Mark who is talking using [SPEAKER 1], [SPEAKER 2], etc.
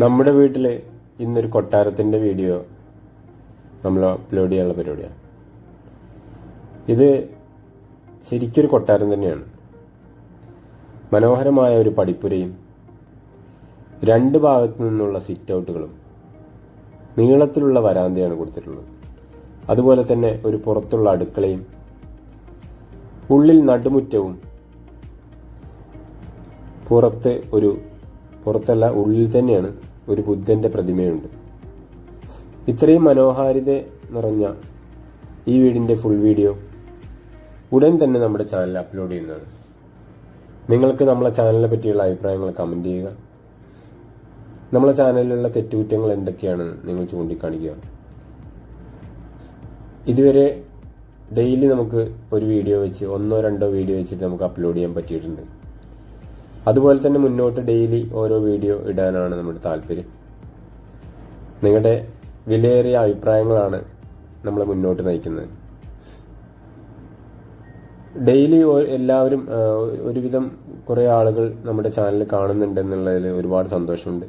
[SPEAKER 1] നമ്മുടെ വീട്ടിൽ ഇന്നൊരു കൊട്ടാരത്തിന്റെ വീഡിയോ നമ്മൾ അപ്ലോഡ് ചെയ്യാനുള്ള പരിപാടിയാണ്. ഇത് ശരിക്കൊരു കൊട്ടാരം തന്നെയാണ്. മനോഹരമായ ഒരു പടിപ്പുരയും രണ്ട് ഭാഗത്തു നിന്നുള്ള സിറ്റ് ഔട്ടുകളും നീളത്തിലുള്ള വരാന്തയാണ് കൊടുത്തിട്ടുള്ളത്. അതുപോലെ തന്നെ ഒരു പുറത്തുള്ള അടുക്കളയും ഉള്ളിൽ നടുമുറ്റവും പുറത്ത് ഒരു പുറത്തല്ല ഉള്ളിൽ തന്നെയാണ് ഒരു ബുദ്ധന്റെ പ്രതിമയുണ്ട്. ഇത്രയും മനോഹാരിത നിറഞ്ഞ ഈ വീടിന്റെ ഫുൾ വീഡിയോ ഉടൻ തന്നെ നമ്മുടെ ചാനൽ അപ്ലോഡ് ചെയ്യുന്നതാണ്. നിങ്ങൾക്ക് നമ്മളെ ചാനലിനെ പറ്റിയുള്ള അഭിപ്രായങ്ങൾ കമന്റ് ചെയ്യുക. നമ്മളെ ചാനലിലുള്ള തെറ്റുകുറ്റങ്ങൾ എന്തൊക്കെയാണ് നിങ്ങൾ ചൂണ്ടിക്കാണിക്കുക. ഇതുവരെ ഡെയിലി നമുക്ക് ഒരു വീഡിയോ വെച്ച് ഒന്നോ രണ്ടോ വീഡിയോ വെച്ചിട്ട് നമുക്ക് അപ്ലോഡ് ചെയ്യാൻ പറ്റിയിട്ടുണ്ട്. അതുപോലെ തന്നെ മുന്നോട്ട് ഡെയിലി ഓരോ വീഡിയോ ഇടാനാണ് നമ്മുടെ താല്പര്യം. നിങ്ങളുടെ വിലയേറിയ അഭിപ്രായങ്ങളാണ് നമ്മളെ മുന്നോട്ട് നയിക്കുന്നത്. ഡെയിലി എല്ലാവരും ഒരുവിധം കുറേ ആളുകൾ നമ്മുടെ ചാനൽ കാണുന്നുണ്ടെന്നുള്ളതിൽ ഒരുപാട് സന്തോഷമുണ്ട്.